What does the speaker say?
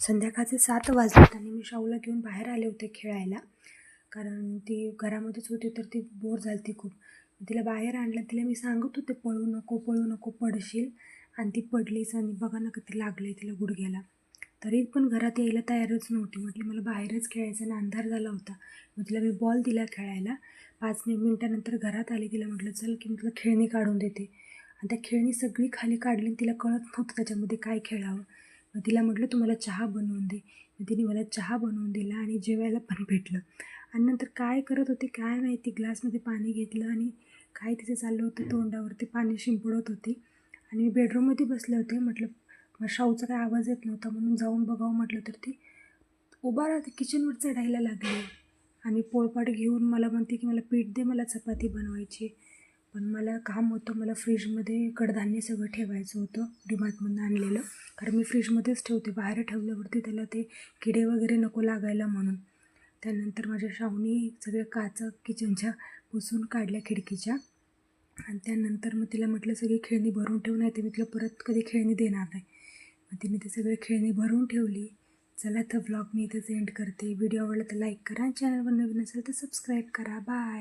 संध्याकाळचे सात वाजलेत आणि मी शाहूला घेऊन बाहेर आले होते खेळायला. कारण ती घरामध्येच होती तर ती बोर झाली ती खूप. तिला बाहेर आणलं तिला मी सांगत होते पळू नको पळू नको पडशील. आणि ती पडलीच आणि बघा ना किती लागले तिला गुडघ्याला. तरी पण घरात यायला तयारच नव्हती. म्हटली मला बाहेरच खेळायचं आणि अंधार झाला होता. मग तिला मी बॉल दिला खेळायला. पाच मिनिटानंतर मिनटानंतर घरात आली तिला म्हटलं चल की मी तुला खेळणी काढून देते. आणि त्या खेळणी सगळी खाली काढली आणि तिला कळत नव्हतं त्याच्यामध्ये काय खेळावं. मग तिला म्हटलं तुम्हाला चहा बनवून दे. मग तिने मला चहा बनवून दिला आणि जेवायला पण भेटलं. आणि नंतर काय करत होते काय माहिती ग्लासमध्ये पाणी घेतलं आणि काय तिचं चाललं होतं तोंडावरती पाणी शिंपडत होती. आणि मी बेडरूममध्ये बसले होते म्हटलं मग शाहूचा काय आवाज येत नव्हता म्हणून जाऊन बघावं म्हटलं. तर ती उभा राहते किचनवर चढायला लागली. आणि पोळपाट घेऊन मला म्हणते की मला पीठ दे मला चपाती बनवायची पण मला काम होतं मला फ्रीजमध्ये कडधान्य सगळं ठेवायचं होतं डिमार्टमधून आणलेलं. कारण मी फ्रीजमध्येच ठेवते बाहेर ठेवल्यावरती त्याला ते किडे वगैरे नको लागायला म्हणून. त्यानंतर माझ्या शाहूनी सगळ्या काचा किचनच्या पुसून काढल्या खिडकीच्या. आणि त्यानंतर मग तिला म्हटलं सगळी खेळणी भरून ठेवून आहे ते मी तिला परत कधी खेळणी देणार नाही. मग तिने ते सगळी खेळणी भरून ठेवली. चला तर ब्लॉग मी इथेच एंड करते. व्हिडिओ आवडला तर लाईक करा चॅनलवर नवीन असेल तर सबस्क्राईब करा. बाय